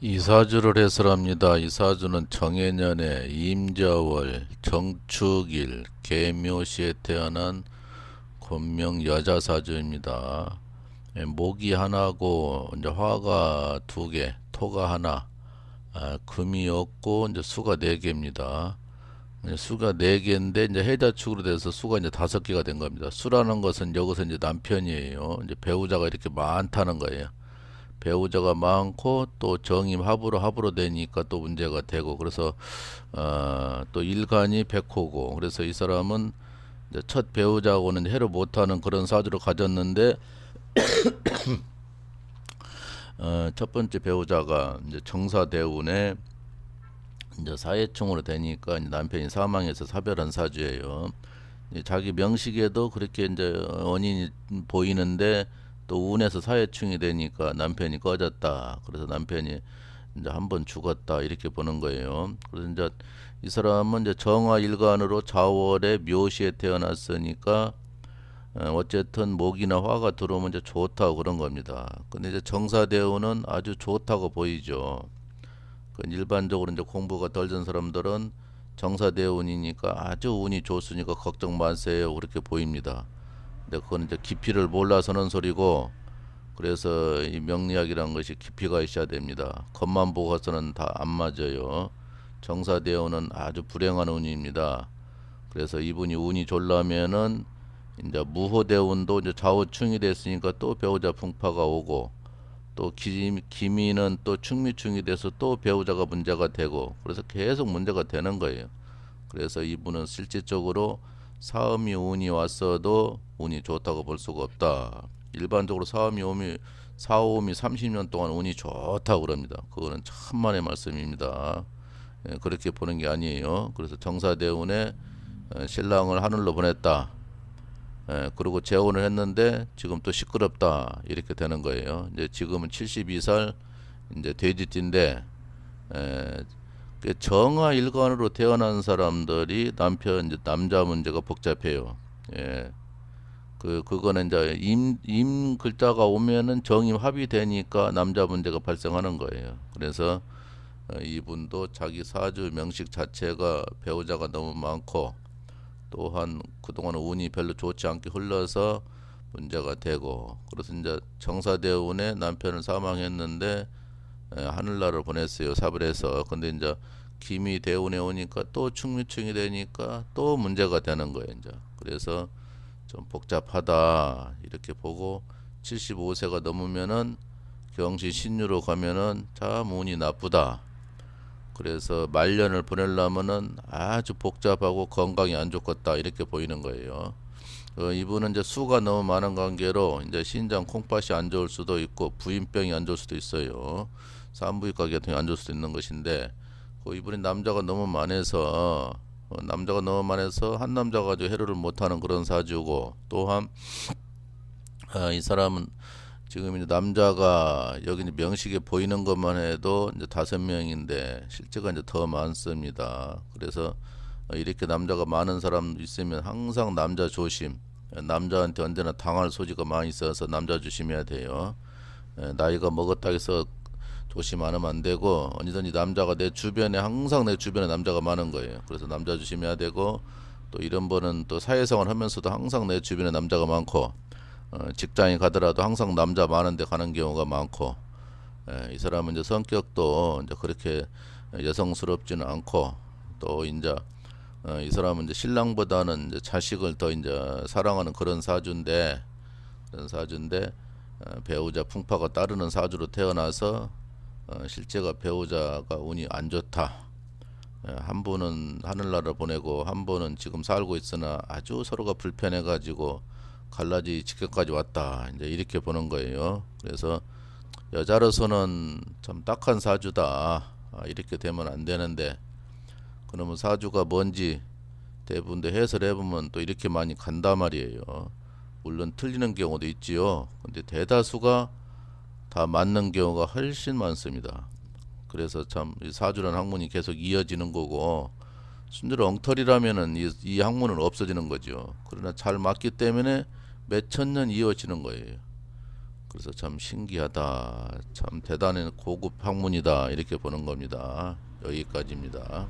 이사주를 해설합니다. 이사주는 정해년에 임자월, 정축일, 개묘시에 태어난 권명 여자 사주입니다. 예, 목이 하나고 이제 화가 두 개, 토가 하나, 아, 금이 없고 이제 수가 네 개입니다. 수가 네 개인데 이제 해자축으로 돼서 수가 이제 다섯 개가 된 겁니다. 수라는 것은 여기서 이제 남편이에요. 이제 배우자가 이렇게 많다는 거예요. 배우자가 많고 또 정임 합으로 합으로 되니까 또 문제가 되고 그래서 어, 또 일간이 백호고 그래서 이 사람은 이제 첫 배우자하고는 해를 못하는 그런 사주를 가졌는데 어, 첫 번째 배우자가 이제 정사대운에 이제 사회충으로 되니까 이제 남편이 사망해서 사별한 사주예요. 이제 자기 명식에도 그렇게 이제 원인이 보이는데 또 운에서 사회충이 되니까 남편이 꺼졌다. 그래서 남편이 이제 한 번 죽었다 이렇게 보는 거예요. 그래서 이제 이 사람은 이제 정화 일간으로 자월에 묘시에 태어났으니까 어, 어쨌든 목이나 화가 들어오면 이제 좋다고 그런 겁니다. 근데 이제 정사대운은 아주 좋다고 보이죠. 그 일반적으로 이제 공부가 덜 된 사람들은 정사대운이니까 아주 운이 좋으니까 걱정 마세요 그렇게 보입니다. 근데 그건 이제 깊이를 몰라서는 소리고 그래서 이 명리학이라는 것이 깊이가 있어야 됩니다. 겉만 보고서는 다 안 맞아요. 정사대운은 아주 불행한 운입니다. 그래서 이분이 운이 좋려면은 이제 무호대운도 이제 좌우충이 됐으니까 또 배우자 풍파가 오고 또 기, 기미는 또 충미충이 돼서 또 배우자가 문제가 되고 그래서 계속 문제가 되는 거예요. 그래서 이분은 실질적으로 사음이 운이 왔어도 운이 좋다고 볼 수가 없다. 일반적으로 사음이 오미 사오음이 30년 동안 운이 좋다고 그럽니다. 그거는 천만의 말씀입니다. 예, 그렇게 보는 게 아니에요. 그래서 정사대운에 어, 신랑을 하늘로 보냈다. 예, 그리고 재혼을 했는데 지금 또 시끄럽다 이렇게 되는 거예요. 이제 지금은 72살 이제 돼지띠인데 에, 그 정화 일관으로 태어난 사람들이 남편 이제 남자 문제가 복잡해요. 예. 그 그거는 이제 임, 임 글자가 오면은 정임 합이 되니까 남자 문제가 발생하는 거예요. 그래서 어, 이분도 자기 사주 명식 자체가 배우자가 너무 많고 또한 그동안 운이 별로 좋지 않게 흘러서 문제가 되고 그래서 이제 정사대운에 남편을 사망했는데 에, 하늘나라를 보냈어요 사불에서 근데 이제 김이 대운에 오니까 또 충미충이 되니까 또 문제가 되는 거예요 이제 그래서 좀 복잡하다 이렇게 보고 75세가 넘으면은 경시 신유로 가면은 참 운이 나쁘다 그래서 말년을 보내려면은 아주 복잡하고 건강이 안 좋겠다 이렇게 보이는 거예요. 어, 이분은 이제 수가 너무 많은 관계로 이제 신장 콩팥이 안 좋을 수도 있고 부인병이 안 좋을 수도 있어요. 산부인과 계통이 안 좋을 수도 있는 것인데 그 이분이 남자가 너무 많아서 어, 남자가 너무 많아서 한 남자 가지고 해로를 못하는 그런 사주고 또한 어, 이 사람은 지금 이제 남자가 여기 이제 명식에 보이는 것만 해도 이제 다섯 명인데 실제가 이제 더 많습니다. 그래서 어, 이렇게 남자가 많은 사람 있으면 항상 남자 조심. 남자한테 언제나 당할 소지가 많이 있어서 남자 조심해야 돼요. 에, 나이가 먹었다 해서 조심 안 되고 언제든지 남자가 내 주변에 항상 내 주변에 남자가 많은 거예요. 그래서 남자 조심해야 되고 또 이런 분은 또 사회생활 하면서도 항상 내 주변에 남자가 많고 어, 직장에 가더라도 항상 남자 많은데 가는 경우가 많고 에, 이 사람은 이제 성격도 이제 그렇게 여성스럽지는 않고 또 이제 어, 이 사람은 이제 신랑보다는 이제 자식을 더 이제 사랑하는 그런 사주인데 그런 사주인데 어, 배우자 풍파가 따르는 사주로 태어나서 어, 실제가 배우자가 운이 안 좋다. 예, 한 분은 하늘나라 보내고 한 분은 지금 살고 있으나 아주 서로가 불편해 가지고 갈라지 직격까지 왔다. 이제 이렇게 보는 거예요. 그래서 여자로서는 참 딱한 사주다. 아, 이렇게 되면 안 되는데 그러면 사주가 뭔지 대부분도 해설해 보면 또 이렇게 많이 간단 말이에요. 물론 틀리는 경우도 있지요. 근데 대다수가 다 맞는 경우가 훨씬 많습니다. 그래서 참이 사주라는 학문이 계속 이어지는 거고 순대로 엉터리라면은 이, 이 학문은 없어지는 거죠. 그러나 잘 맞기 때문에 몇 천 년 이어지는 거예요. 그래서 참 신기하다. 참 대단한 고급 학문이다. 이렇게 보는 겁니다. 여기까지입니다.